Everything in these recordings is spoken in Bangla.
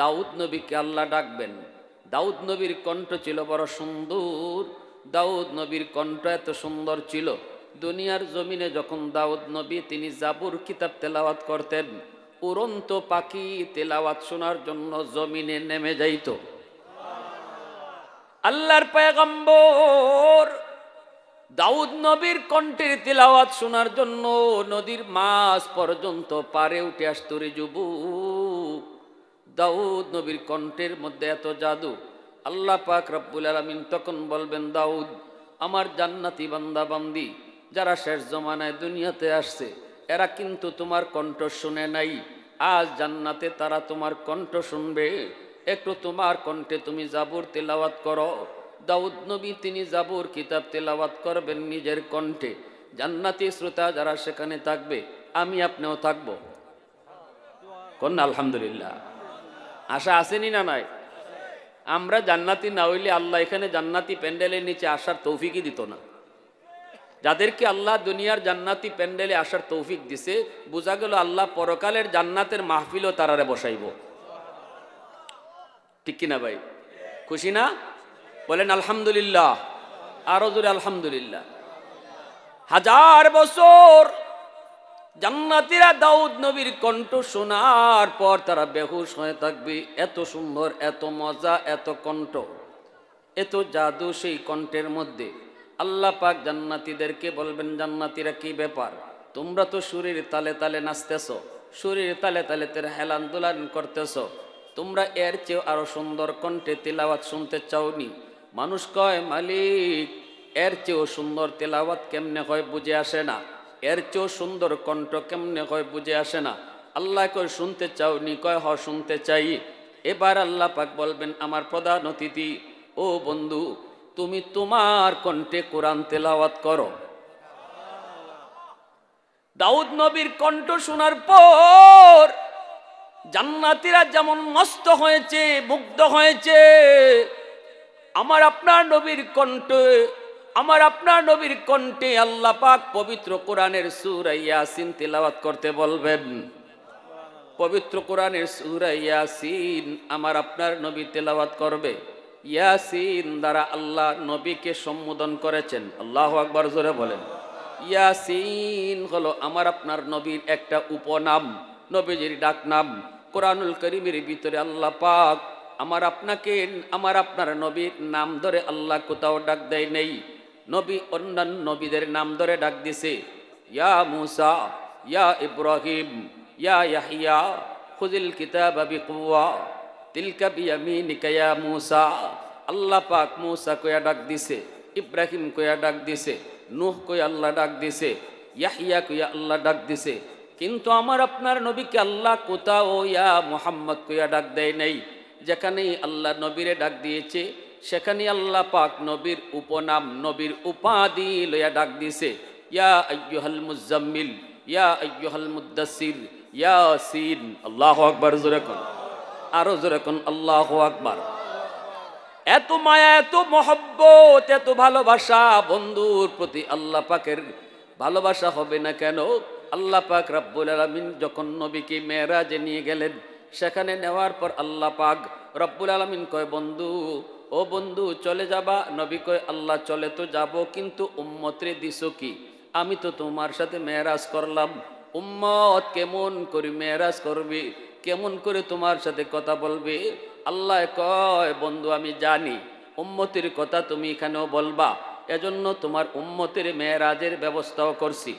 দাউদ নবীকে আল্লাহ ডাকবেন। দাউদ নবীর কণ্ঠ ছিল বড় সুন্দর। দাউদ নবীর কণ্ঠ এত সুন্দর ছিল। দুনিয়ার জমিনে যখন দাউদ নবী, তিনি জাবুর কিতাব তেলাওয়াত করতেন, উড়ন্ত পাখি তেলাওয়াত শোনার জন্য জমিনে নেমে যাইত। আল্লাহর পয়গম্বর দাউদ নবীর কণ্ঠের তিলাওয়াত শোনার জন্য নদীর মাছ পর্যন্ত পারে উঠে আসতো রে যুবক। দাউদ নবীর কণ্ঠের মধ্যে এত জাদু। আল্লাহ পাক রব্বুল আলমিন তখন বলবেন, দাউদ, আমার জান্নাতি বান্দা বান্দি, যারা শেষ জমানায় দুনিয়াতে আসছে, এরা কিন্তু তোমার কণ্ঠ শুনে নাই। আজ জান্নাতে তারা তোমার কণ্ঠ শুনবে। একটু তোমার কণ্ঠে তুমি জাবুর তেলাওয়াত করো। দাউদ নবী তিনি জাবুর কিতাব তেলাওয়াত করবেন নিজের কণ্ঠে। জান্নাতি শ্রোতা যারা সেখানে থাকবে, আমি আপনিও থাকব। কোন আলহামদুলিল্লাহ। আশা আসেনি না নাই? আমরা জান্নাতি না হইলে আল্লাহ এখানে জান্নাতি প্যান্ডেলের নিচে আসার তৌফিকই দিত না। যাদেরকে আল্লাহ দুনিয়ার জান্নাতি প্যান্ডেলে আসার তৌফিক দিছে, বোঝা গেল আল্লাহ পরকালের জান্নাতের মাহফিলও তারারে বসাইব। ঠিক কিনা ভাই? খুশি না? বলেন আলহামদুলিল্লাহ। আরও জোরে আলহামদুলিল্লাহ। হাজার বছর জান্নাতিরা দাউদ নবীর কণ্ঠ শোনার পর তারা বেহুশ হয়ে থাকবে। এত সুন্দর, এত মজা, এত কণ্ঠ, এত জাদু সেই কণ্ঠের মধ্যে। আল্লাহ পাক জান্নাতিদেরকে বলবেন, জান্নাতিরা কি ব্যাপার? তোমরা তো শরীর তালে তালে নাচতেছ শরীর তালে তালে তের হেলান দুলান করতেছ। তোমরা এর চেয়েও আরও সুন্দর কণ্ঠে তেলাওয়াত শুনতে চাওনি। মানুষ কয়, মালিক, এর চেয়েও সুন্দর তেলাওয়াত কেমনে হয় বুঝে আসে না। এর চেয়েও সুন্দর কণ্ঠ কেমনে হয় বুঝে আসে না। আল্লাহ কয় শুনতে চাও নি? কয় হ শুনতে চাই। এবার আল্লাহ পাক বলবেন, আমার প্রধান অতিথি, ও বন্ধু, তুমি তোমার কণ্ঠে কোরআন তেলাওয়াত করো। দাউদ নবীর কণ্ঠ শোনার পর জান্নাতিরা যেমন মস্ত হয়েছে, মুগ্ধ হয়েছে, আমার আপনার নবীর কণ্ঠে আমার আপনার নবীর কণ্ঠে আল্লাহ পাক পবিত্র কোরআনের সূরা ইয়াসিন তেলাওয়াত করতে বলবেন। পবিত্র কোরআনের সূরা ইয়াসিন আমার আপনার নবী তেলাওয়াত করবে। ইয়াসিন দ্বারা আল্লাহ নবীকে সম্বোধন করেছেন। আল্লাহ আকবর জোরে বলেন। ইয়াসিন হলো আমার আপনার নবীর একটা উপনাম, নবীজির ডাক নাম কোরআনুল করিমের ভিতরে আল্লাহ পাক আমার আপনাকে, আমার আপনার নবীর নাম ধরে আল্লাহ কোথাও ডাক দেয় নেই। নবী অন্যান্য নবীদের নাম ধরে ডাক দিছে, ইয়া মুসা, ইয়া ইব্রাহিম, ইয়া ইয়াহিয়া খুজিল কিতাব বিকুয়া তিলকা বিয়ামিনিকা ইয়া মুসা। আল্লাহ পাক মুসা কয়া ডাক দিছে, ইব্রাহিম কয়া ডাক দিছে, নূহ কয়া আল্লাহ ডাক দিছে, ইয়াহিয়া কয়া আল্লাহ ডাক দিছে। কিন্তু আমার আপনার নবীকে আল্লাহ কোথাও ইয়া মোহাম্মদ কয়া ডাক দেয় নাই, যেখানেই আল্লাহ নবীরে ডাক দিয়েছে সেখানে আল্লাহ পাক নবীর উপনাম, নবীর উপাধি লইয়া ডাক দিছে, ইয়া আയ്যুহাল মুজাম্মিল, ইয়া আയ്যুহাল মুদ্দাসির ইয়া সিন আল্লাহ আকবার, জোরে কোন। আরও জোরে কোন, আল্লাহ আকবার। এত মায়া, এত মহব্বত, এত ভালোবাসা, বন্ধুর প্রতি আল্লাহ পাকের ভালোবাসা হবে না কেন? আল্লাহ পাক রাব্বুল আলামিন যখন নবীকে মেয়েরাজে নিয়ে গেলেন, সেখানে নেওয়ার পর আল্লাহ পাক রব্বুল আলামিন কয়, বন্ধু ও বন্ধু, চলে যাবা? নবী কয়, আল্লাহ, চলে তো যাব, কিন্তু উম্মতরে দিছো কি? আমি তো তোমার সাথে মেয়েরাজ করলাম। উম্মত কেমন করে মেয়েরাজ করবে? কেমন করে তোমার সাথে কথা বলবে? আল্লাহ কয়, বন্ধু, আমি জানি, উম্মতের কথা তুমি এখানেও বলবা। এজন্য তোমার উম্মতের মেয়েরাজের ব্যবস্থাও করছি।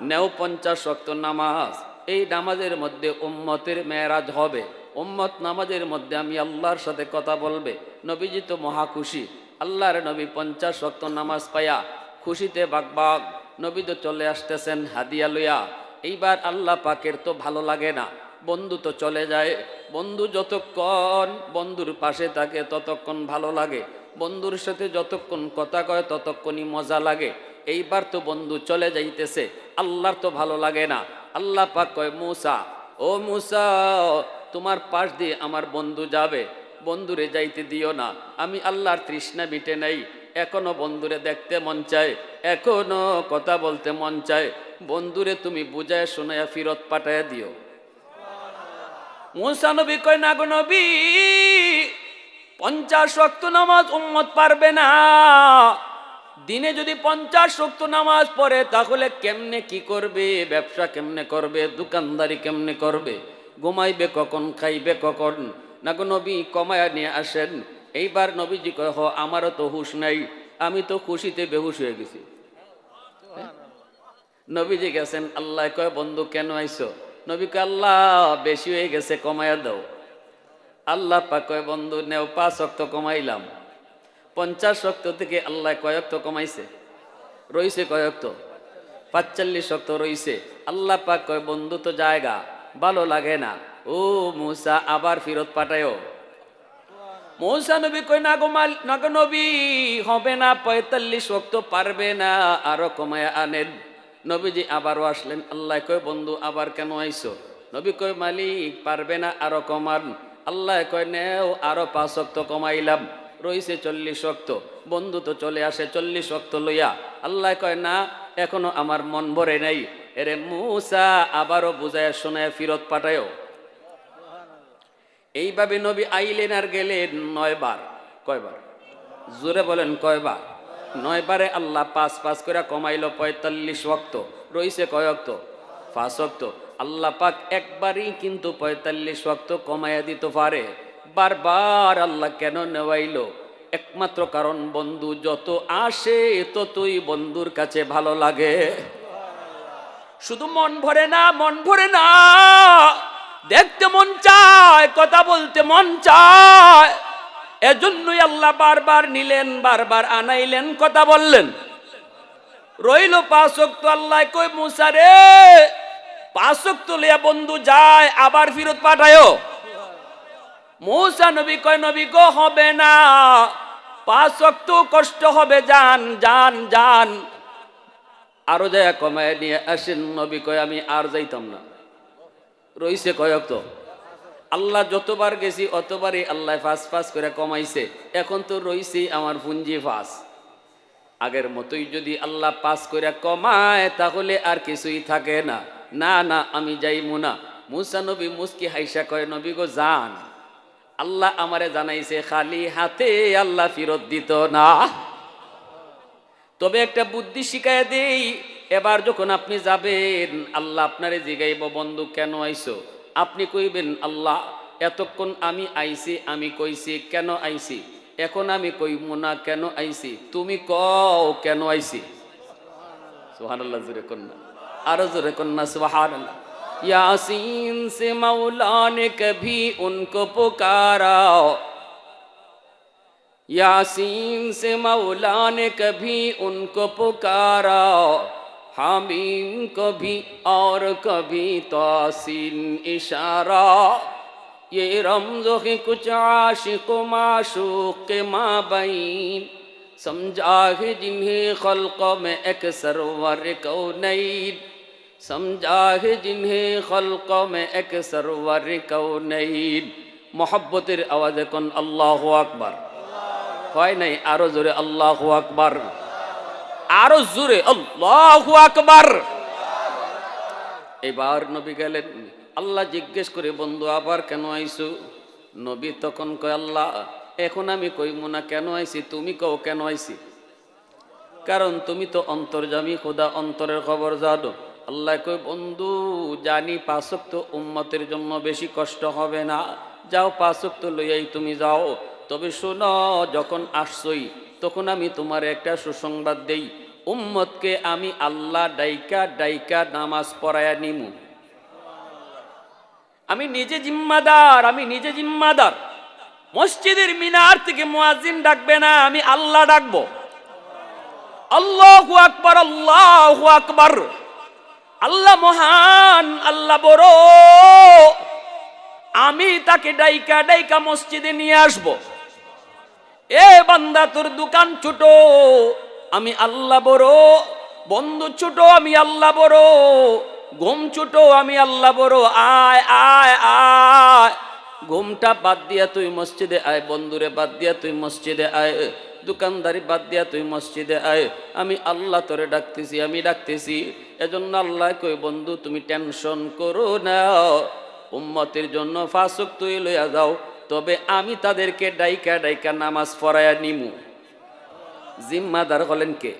নেও পঞ্চাশ শক্ত নামাজ। এই নামাজের মধ্যে উম্মতের মেয়েরাজ হবে। উম্মত নামাজের মধ্যে আমি আল্লাহর সাথে কথা বলবে। নবীজি তো মহা খুশি। আল্লাহর নবী পঞ্চাশ শক্ত নামাজ পায়া খুশিতে বাগ বাগ নবী তো চলে আসতেছেন হাদিয়া লইয়া। এইবার আল্লাহ পাকের তো ভালো লাগে না। বন্ধু তো চলে যায়। বন্ধু যতক্ষণ বন্ধুর পাশে থাকে ততক্ষণ ভালো লাগে। বন্ধুর সাথে যতক্ষণ কথা কয় ততক্ষণই মজা লাগে। এইবার তো বন্ধু চলে যাইতেছে। আল্লাহর তো ভালো লাগে না। আল্লাহ পাক কয়, মুসা, ও মুসা তোমার পাশ দিয়ে আমার বন্ধু যাবে, বন্ধুরে যাইতে দিও না। আমি আল্লাহর তৃষ্ণা মিটে নাই, এখনও বন্ধুরে দেখতে মন চায়, এখনও কথা বলতে মন চায়। বন্ধুরে তুমি বুঝায় শোনায়া ফিরত পাঠায় দিও। মুসা নবী কয়, না গো পঞ্চাশ রক্ত নামাজ উম্মত পারবে না। দিনে যদি পঞ্চাশ রক্ত নামাজ পড়ে, তাহলে কেমনে কি করবে? ব্যবসা কেমনে করবে? দোকানদারি কেমনে করবে? ঘুমাইবে কখন, খাইবে কখন? না গো নবী কমায়া নিয়ে আসেন, এইবার নবীজি কয়, হ, আমারও তো হুশ নাই, আমি তো খুশিতে বেহুশ হয়ে গেছি। নবীজি গেছেন, আল্লাহ কয়, বন্ধু, কেন আইছো? নবী কয়, আল্লাহ, বেশি হয়ে গেছে, কমায়া দাও। আল্লাহ পাক কয়, বন্ধু, নেও, পাঁচ অক্ত কমাইলাম। পঞ্চাশ অক্ত থেকে আল্লাহ কয়ক্ত কমাইছে? রইছে কয়ক্ত পাঁচচল্লিশ অক্ত রইছে। আল্লাহ পাক কয়, বন্ধু, তো জায়গা। ভালো লাগে না। ও মুসা, আবার ফিরত পাঠায়ও মৌসা নবী কই না গো মাল না নবী, হবে না, পঁয়তাল্লিশ অক্ত পারবে না, আরও কমায় আনেন। নবীজি আবারও আসলেন, আল্লাহ কয়, বন্ধু, আবার কেন আইছো নবী কয়, মালিক, পারবে না, আরও কমান। আল্লাহ কয়, নেও, আরও পাঁচ অক্ত কমাইলাম। রইছে চল্লিশ অক্ত বন্ধু তো চলে আসে চল্লিশ অক্ত লইয়া। আল্লাহ কয়, না, এখনও আমার মন ভরে নাই। এরে মুসা আবারও বুঝায় শোনায় ফিরত পাঠায়ও। এইভাবে নবী আইলেন আর গেলেন নয়বার কয়বার? জোরে বলেন কয়বার? নয়বারে আল্লাহ পাঁচ পাঁচ করে কমাইল পঁয়তাল্লিশ অক্ত রইছে কয় অক্ত পাঁচ অক্ত আল্লাহ পাক একবারই কিন্তু পঁয়তাল্লিশ অক্ত কমাইয়া দিতে পারে। বারবার আল্লাহ কেন নেওয়াইলো? একমাত্র কারণ বন্ধু যত আসে ততই বন্ধুর কাছে ভালো লাগে। শুধু মন ভরে না, মন ভরে না। দেখতে মন চায়, কথা বলতে মন চায়। এজন্যই আল্লাহ বারবার নিলেন, বারবার আনাইলেন, কথা বললেন। রইল পাঁচক তো আল্লাহ কই মুসা রে পাঁচক তো লিয়া বন্ধু যায়, আবার ফিরত পাঠায়ও মৌসা নবী কয়, নবী গো, হবে না। পাঁচ তো কষ্ট হবে, যান যান যান। আরও যায় কমায় নিয়ে আসেন নবী কয়, আমি আর যাইতাম না। রইছে কয়ক তো। আল্লাহ যতবার গেছি, অতবারই আল্লাহ ফাঁস ফাঁস করে কমাইছে। এখন তো রইছেই আমার পুঞ্জি ফাঁস। আগের মতোই যদি আল্লাহ পাস করে কমায়, তাহলে আর কিছুই থাকে না। না না, আমি যাইমু না। মুসা নবী মুস্কি হাইসা কয়, নবী গো, যান। আল্লাহ আমারে জানাইছে, খালি হাতে আল্লাহ ফিরত দিত না। তবে একটা বুদ্ধি শিখাইয়া দেই, এবার যখন আপনি যাবেন, আল্লাহ আপনারে জিগাইব, বন্ধু, কেন আইসো আপনি কইবেন, আল্লাহ, এতক্ষণ আমি আইছি, আমি কইছি, কেন আইছি? এখন আমি কইব না, কেন আইছি? তুমি কও, কেন আইছি? সুবহানাল্লাহ, জোরে কন্যা আরও জোরে কন্যা সুবহানাল্লাহ। ইয়াসিন সে মাওলা নে কভি উনকো পুকারা यासीन से मौला ने कभी उनको पुकारा हामीम को भी और कभी तोसिन इशारा ये रमजो के कुछ आशिक माशूक के माबीन समझा है जिन्हें खलकों में एक सरवर को नई समझा है जिन्हें खलकों में एक सरवर को नई मोहब्बतर आवाज़ कन अल्लाह अकबर হয় নাই, আরও জোরে আল্লাহ আকবার। আরও জোরে আল্লাহ আকবার। এবার নবী গেলেন, আল্লাহ জিজ্ঞেস করে, বন্ধু, আবার কেন আইসু নবী তখন কয়, আল্লাহ, এখন আমি কইমু না, কেন আইছি? তুমি কও, কেন আইছি? কারণ তুমি তো অন্তর্জামী, খোদা অন্তরের খবর জানো। আল্লাহ কই বন্ধু, জানি পাঁচক তো উম্মতের জন্য বেশি কষ্ট হবে না। যাও পাঁচক তো লইয়াই তুমি যাও। তবে শোনো, যখন আসছই, তখন আমি তোমার একটা সুসংবাদ দেই। উম্মতকে আমি আল্লাহ ডাইকা ডাইকা নামাজ পড়ায়া নিমু। আমি নিজে জিম্মাদার, আমি নিজে জিম্মাদার। মসজিদের মিনার থেকে মুয়াজ্জিন ডাকবে না, আমি আল্লাহ ডাকবো। আল্লাহু আকবার আল্লাহু আকবার। আল্লাহ মহান, আল্লাহ বড়। আমি তাকে ডাইকা ডাইকা মসজিদে নিয়ে আসব। এ বান্দা, তোর দোকান ছোট, আমি আল্লাহ বড়। বন্ধু ছোট, আমি আল্লাহ বড়। ঘুম ছোট, আমি আল্লাহ বড়। আয় আয় আয়। ঘুমটা বাদ দিয়া তুই মসজিদে আয়, বন্ধুরে বাদ দিয়া তুই মসজিদে আয়, দোকানদারি বাদ দিয়া তুই মসজিদে আয়। আমি আল্লাহ তোরে ডাকতেছি, আমি ডাকতেছি। এজন্য আল্লাহ কই বন্ধু, তুমি টেনশন করো না। উম্মতের জন্য ফাঁসক তুই লইয়া যাও। তবে আমি তাদেরকে ডাইকা ডাইকা নামাজ পড়াইয়া নিমু। জিম্মাদার হলেন কে?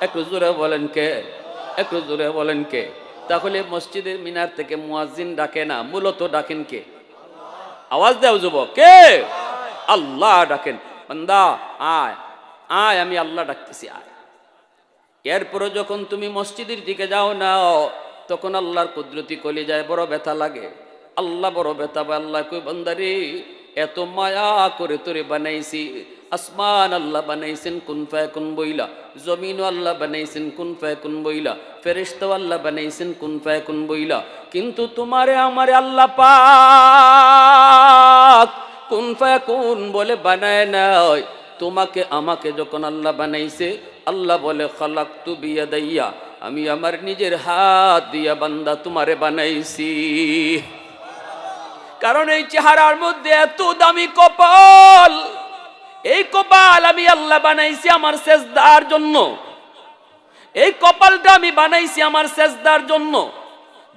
একটু জোরে বলেন কে? একটু জোরে বলেন কে? তাহলে মসজিদের মিনার থেকে মুয়াজ্জিন ডাকে না, মূলত ডাকেন কে? আওয়াজ দাও যুবক, কে? আল্লাহ ডাকেন। বান্দা, আয় আয়, আমি আল্লাহ ডাকতেছি, আয়। এরপরে যখন তুমি মসজিদের দিকে যাও না, তখন আল্লাহর কুদরতি কলি যায় বড় ব্যথা লাগে। আল্লাহ বড় ব্যথা বা আল্লাহ কই, বান্দারে, এত মায়া করে তোরে বানাইছি। আসমান আল্লাহ বানাইছেন, কোন কুন ফায়াকুন বইলা। জমিনও আল্লাহ বানাইছেন, কোন কুন ফায়াকুন বইলা। ফেরেশতাও আল্লাহ বানাইছেন, কোন কুন ফায়াকুন বইলা। কিন্তু তোমারে আমারে আল্লাহ পাক কুন ফায়াকুন বলে বানায় নাই। তোমাকে, আমাকে যখন আল্লাহ বানাইছে, আল্লাহ বলে খালাক তু বিয়া দাইয়া আমি আমার নিজের হাত দিয়া বান্দা তোমারে বানাইছি। কারণ এই চেহারার মধ্যে এত দামি কপাল। এই কপাল আমি আল্লাহ বানাইছি আমার সেজদার জন্য। এই কপালটা আমি বানাইছি আমার সেজদার জন্য।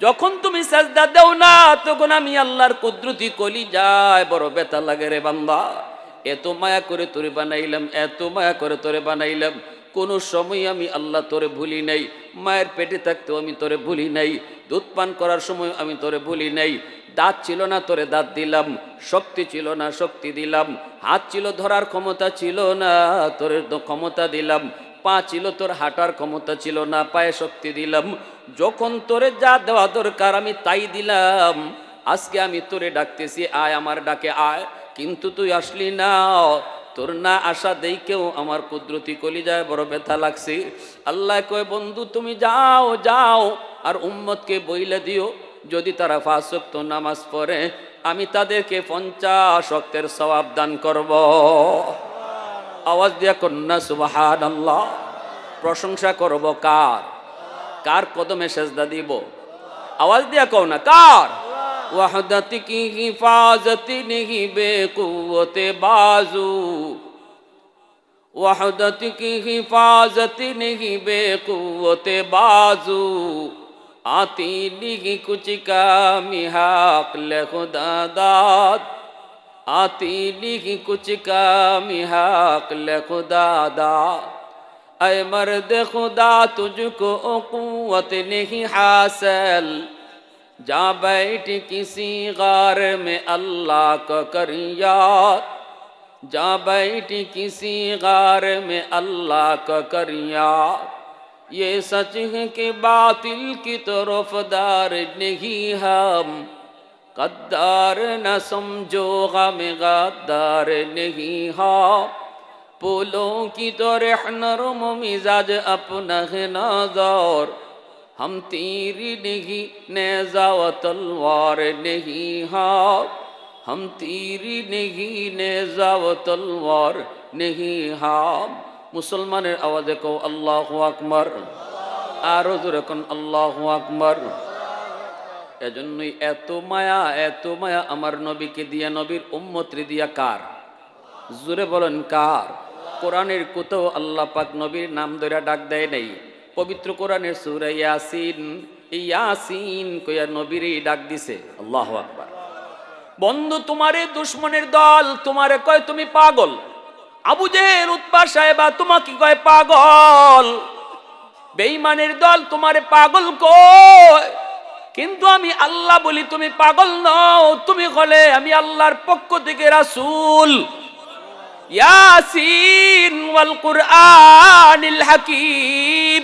যখন তুমি সেজদা দেও না, তখন আমি আল্লাহর কুদরতি কলি যায় বড় বেতা লাগে রে বান্দা। এত মায়া করে তোরে বানাইলাম, এত মায়া করে তোরে বানাইলাম। কোনো সময় আমি আল্লাহ তোরে ভুলি নাই, মায়ের পেটে থাকতেও আমি তোরে ভুলি নাই, দুধ পান করার সময় আমি তোরে ভুলি নাই, দাঁত ছিল না তোরে দাঁত দিলাম, শক্তি ছিল না শক্তি দিলাম, হাত ছিল ধরার ক্ষমতা ছিল না, তোরে ক্ষমতা দিলাম, পা ছিল তোর হাঁটার ক্ষমতা ছিল না, পায়ে শক্তি দিলাম, যখন তোরে যা দেওয়া দরকার আমি তাই দিলাম, আজকে আমি তোরে ডাকতেছি, আয় আমার ডাকে আয়, কিন্তু তুই আসলি না তোর না আশা দেখেও আমার কুদরতি কলি যায় বড় ব্যথা লাগছে। আল্লাহ কয়, বন্ধু, তুমি যাও যাও, আর উম্মতকে বইলে দিও। যদি তারা ফাঁসক্ত নামাজ পড়ে, আমি তাদেরকে পঞ্চাশ অক্তের সবাব দান করব। আওয়াজ দিয়া কন্যা সুবাহান আল্লাহ প্রশংসা করব কার? কার কদমে সেজদা দিব? আওয়াজ দিয়া কও না, কার? وحدت کی حفاظت نہیں بے قوت بازو وحدت کی حفاظت نہیں بے قوت بازو آتی نہیں کچھ کامی حق خدا داد آتی نہیں کچھ کام حق خدا داد اے مرد خدا تجھ کو قوت نہیں حاصل جا بیٹھ کسی غار میں اللہ کا کر یاد۔ جا بیٹھ کسی غار میں اللہ کا کر یاد۔ یہ سچ ہے کہ باطل کی طرف دار نہیں ہم۔ قدار نہ سمجھو، غم غدار نہیں ہاں۔ پولوں کی تو رحن رم مزاج اپنہ نہ نازور ہم تیر نہیں نیزا و تلوار نہیں ہاں ہم تیر نہیں نیزا و تلوار نہیں ہاں মুসলমানের আওয়াজে কো আল্লাহ আকবর আরও জোরে কোন আল্লাহ আকবর এজন্যই এত মায়া এত মায়া আমার নবীকে দিয়া নবীর উম্মত্রী দিয়া কার জোরে বলেন কার কোরআনের কোথাও আল্লাহ পাক নবীর নাম ধরে ডাক দেয় নাই পবিত্র কোরআনের সুরা ইয়াসিন। ইয়াসিন কইয়া নবীর ডাক দিছে, আল্লাহ আকবার। বন্ধু, তোমারে দুশ্মনের দল, তোমারে কয় তুমি পাগল? আবু জেহেল উৎপা সাহেবা, তোমাকে কয় পাগল? বেঈমানের দল, তোমারে পাগল কয়? কিন্তু আমি আল্লাহ বলি, তুমি পাগল নও, তুমি হলে আমি আল্লাহর পক্ষ থেকে রাসূল। ইয়াসিন ওয়াল কুরআনিল হাকিম।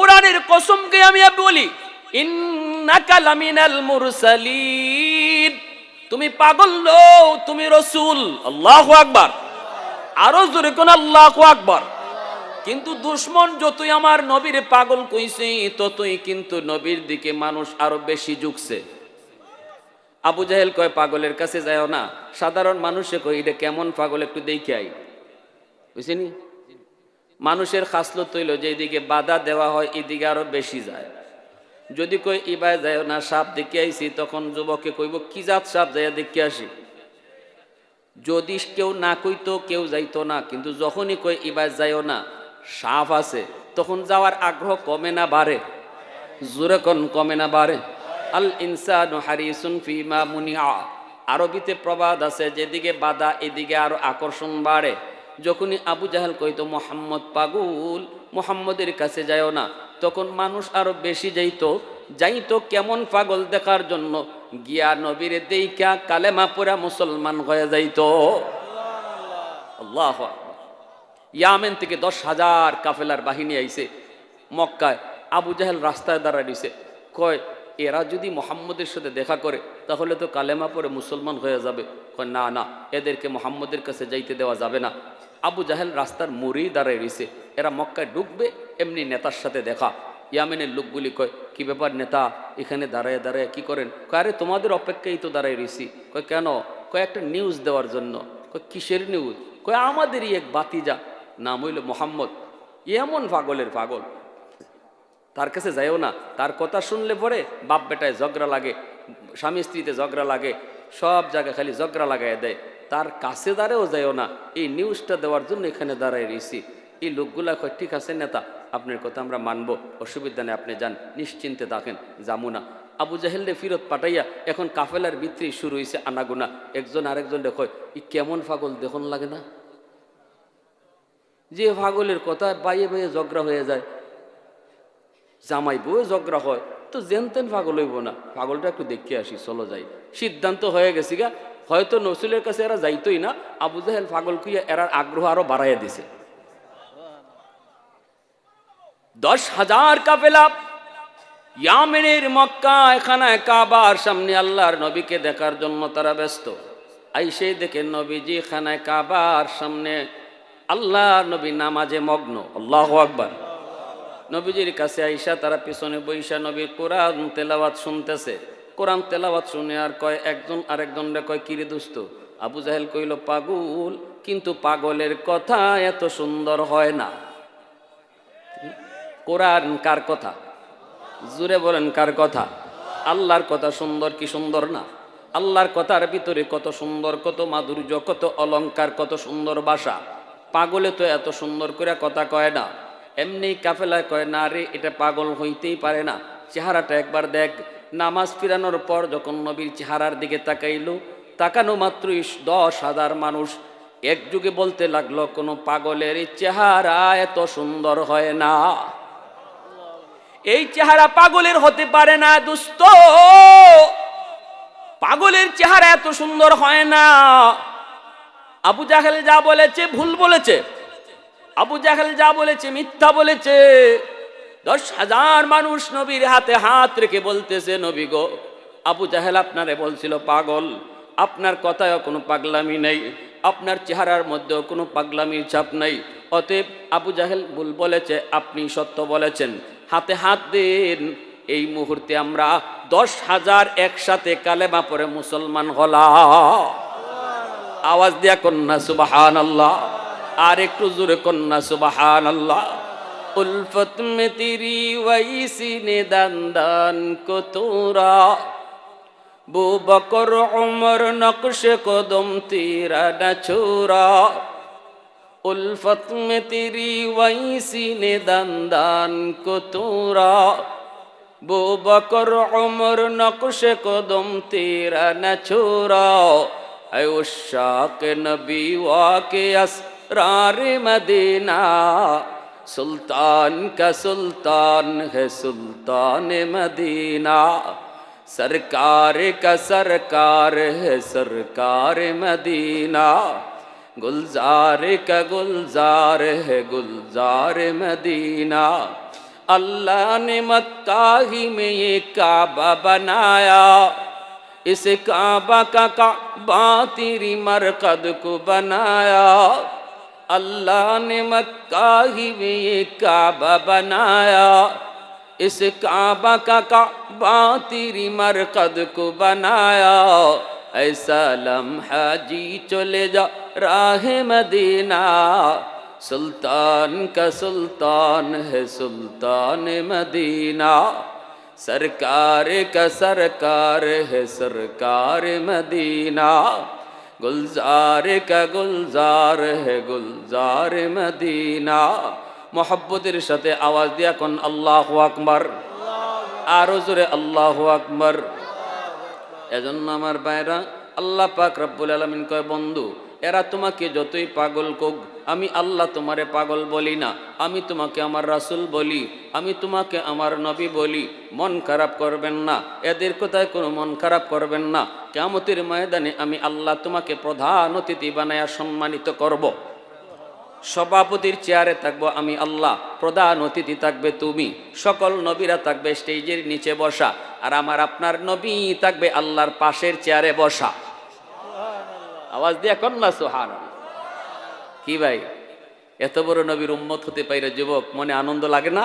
কোরআনের কসমকে আমি বলি তুমি পাগল নও তুমি রসুল, আল্লাহু আকবার। আরও জোরে কোন আল্লাহু আকবার। কিন্তু দুশ্মন যতই আমার নবীর পাগল কইছে, ততই কিন্তু নবীর দিকে মানুষ আরও বেশি ঝুঁকছে। আবু জাহেল কয়, পাগলের কাছে যাও না। সাধারণ মানুষে কয়, এটা কেমন পাগল একটু দেখে আই বুঝছেনি? মানুষের খাসলত তৈল যেদিকে বাধা দেওয়া হয়, এদিকে আরও বেশি যায়। যদি কই ইবাই যায় না, সাপ দেখে আইছি, তখন যুবককে কইব, কি জাত সাপ যাইয়া দেখে আসি? যদি কেউ না কইতো, কেউ যাইতো না, কিন্তু যখনই কই ইবাই যাইও না, সাপ আছে, তখন যাওয়ার আগ্রহ কমে না বাড়ে। জোরে কমে না বাড়ে। আল ইনসানু হারিসুন ফিমা মুনিয়া আরবিতে প্রবাদ আছে, যেদিকে বাধা, এদিকে আরও আকর্ষণ বাড়ে। যখনই আবু জাহেল কইতো মোহাম্মদ পাগুল, মোহাম্মদের কাছে যায়ও না। তখন মানুষ আরও বেশি যাইতো যাইতো কেমন পাগল দেখার জন্য। গিয়া নবীর দেইকা কালেমা পুরা মুসলমান হয়ে যাইতো। আল্লাহ ইয়ামেন থেকে দশ হাজার কাফেলার বাহিনী আইছে মক্কায়। আবু জাহেল রাস্তায় দাঁড়ায় দিছে কয়, এরা যদি মোহাম্মদের সাথে দেখা করে তাহলে তো কালেমা পরে মুসলমান হয়ে যাবে। না না, এদেরকে মোহাম্মদের কাছে যাইতে দেওয়া যাবে না। আবু জাহেল রাস্তার মুড়ি দাঁড়ায় রইছে। এরা মক্কায় ঢুকবে, এমনি নেতার সাথে দেখা। ইয়ামেনের লোকগুলি কয়, কি ব্যাপার নেতা, এখানে দাঁড়ায় দাঁড়ায় কি করেন? আরে, তোমাদের অপেক্ষাই তো দাঁড়ায় রইছি। কয়, কেন? কয়, একটা নিউজ দেওয়ার জন্য। কয়, কিসের নিউজ কয়, আমাদেরই এক বাতিজা, নাম হইল মোহাম্মদ। এমন পাগলের পাগল। তার কাছে যাইও না, তার কথা শুনলে পরে বাপ বেটায় ঝগড়া লাগে। স্বামী স্ত্রীতে ঝগড়া লাগে, সব জায়গায় খালি ঝগড়া লাগাই দেয়। তার কাছে দাঁড়েও যাইও না। এই নিউজটা দেওয়ার জন্য এখানে দাঁড়ায় রয়েছি এই লোকগুলা কয়, ঠিক আছে নেতা, আপনার কথা আমরা মানব। অসুবিধা নেই, আপনি যান, নিশ্চিন্তে থাকেন, যামু না। আবু জাহেলরে ফিরত পাঠাইয়া এখন কাফেলার ভিতরে শুরু হয়েছে আনাগুনা। একজন আরেকজন দেখো ই কেমন পাগল, দেখুন লাগে না? যে পাগলের কথা বাইয়ে বাইয়ে ঝগড়া হয়ে যায়। জামাই বউয়ে ঝগড়া হয়। তো যেন তেন পাগল হইব না। পাগলটা একটু দেখে আসি, চলো যাই। সিদ্ধান্ত হয়ে গেছি গা। হয়তো নসুলের কাছে এরা যাইতই না। আবু জাহেল পাগল কুইয়া এরার আগ্রহ আরও বাড়াইয়া দিছে। দশ হাজার কাফেলা ইয়ামেনের মক্কা, এখানে কাবার সামনে আল্লাহর নবীকে দেখার জন্য তারা ব্যস্ত। আইসে দেখে নবীজি খানায় কাবার সামনে আল্লাহর নবী নামাজে মগ্ন। আল্লাহ আকবার। নবীজির কাছে আইসা তারা পিছনে বৈশা নবীর কোরআন তেলাওয়াত শুনতেছে। কোরআন তেলাওয়াত শুনে আর কয়, একজন আরেকজন রে কয়, কিরে দুস্ত? আবু জাহেল কইল, পাগল, কিন্তু পাগলের কথা এত সুন্দর হয় না। কোরআন কার কথা? জুড়ে বলেন, কার কথা? আল্লাহর কথা সুন্দর কি সুন্দর না? আল্লাহর কথার ভিতরে কত সুন্দর, কত মাধুর্য, কত অলঙ্কার কত সুন্দর বাসা। পাগলে তো এত সুন্দর করে কথা কয় না। এমনি কাফেলা কয়, না রে, এটা পাগল হইতেই পারে না। চেহারাটা একবার দেখ। নামাজ ফিরানোর পর যখন নবীর চেহারার দিকে তাকাইলো, তাকানো মাত্রই দশ হাজার মানুষ এক যুগে বলতে লাগল, কোনো পাগলের চেহারা এত সুন্দর হয় না। এই চেহারা পাগলের হতে পারে না দুস্থ পাগলের চেহারা এত সুন্দর হয় না। আবু জাহেল যা বলেছে, ভুল বলেছে। আবু জাহেল যা বলেছে, মিথ্যা বলেছে। দশ হাজার মানুষ নবীর হাতে হাত রেখে বলতেছে, নবী গো, আবু জাহেল আপনারে বলছিল পাগল। আপনার কথায়ও কোনো পাগলামি নেই। আপনার চেহারার মধ্যেও কোনো পাগলামির ছাপ নেই। অতএব আবু জাহেল ভুল বলেছে, আপনি সত্য বলেছেন। হাতে হাত দিন। এই মুহূর্তে আমরা দশ হাজার একসাথে কালেমা পরে মুসলমান হলাম। আওয়াজ দিয়া কন্যা সুবাহান আল্লাহ আর একটু জোরে কন্যা সুবাহান আল্লাহ উলফত মে তিরি ওয়াইসি নে দান দান কো তোরা বু বকর উমর নকশ কদম তিরা না ছোরা উলফত মে তিরি ওয়াইসি নে দান দান কো তোরা বু বকর উমর নকশ কদম তিরা না ছোরা اے عشاق نبی واقع اسرار مدینہ، سلطان کا سلطان ہے سلطان مدینہ۔ سرکار کا سرکار ہے سرکار مدینہ۔ گلزار کا گلزار ہے گلزار مدینہ۔ اللہ نے مکہ ہی میں یہ کعبہ بنایا۔ اس کعبہ کا کعبہ تیری مرقد کو بنایا۔ اللہ نے مکہ ہی میں یہ کعبہ بنایا۔ اس کعبہ کا کعبہ تیری مرقد کو بنایا۔ ایسا لمحہ جی چلے جا راہ مدینہ۔ سلطان کا سلطان ہے سلطان مدینہ۔ سرکار کا سرکار ہے سرکار مدینہ۔ গুলজার কা গুলজার হে গুলজার মদিনা। মোহব্বতের সাথে আওয়াজ দিয়া কোন আল্লাহ আকবর। আরও জোরে আল্লাহ আকবর। এজন্য আমার বাইরা আল্লাহ পাক রব্বুল আলমিন কয়, বন্ধু, এরা তোমাকে যতই পাগল কোক আমি আল্লাহ তোমারে পাগল বলি না, আমি তোমাকে আমার রাসূল বলি, আমি তোমাকে আমার নবী বলি, মন খারাপ করবেন না, এদের কোথায় কোনো মন খারাপ করবেন না কেমতের ময়দানে আমি আল্লাহ তোমাকে প্রধান অতিথি বানায়া সম্মানিত করব। সভাপতির চেয়ারে থাকব আমি আল্লাহ, প্রধান অতিথি থাকবে তুমি, সকল নবীরা থাকবে স্টেজের নিচে বসা, আর আমার আপনার নবী থাকবে আল্লাহর পাশের চেয়ারে বসা আওয়াজ দিয়ে কন্যা সোহান কি ভাই? এত বড় নবীর উম্মত হতে পাইরা যুবক মনে আনন্দ লাগে না?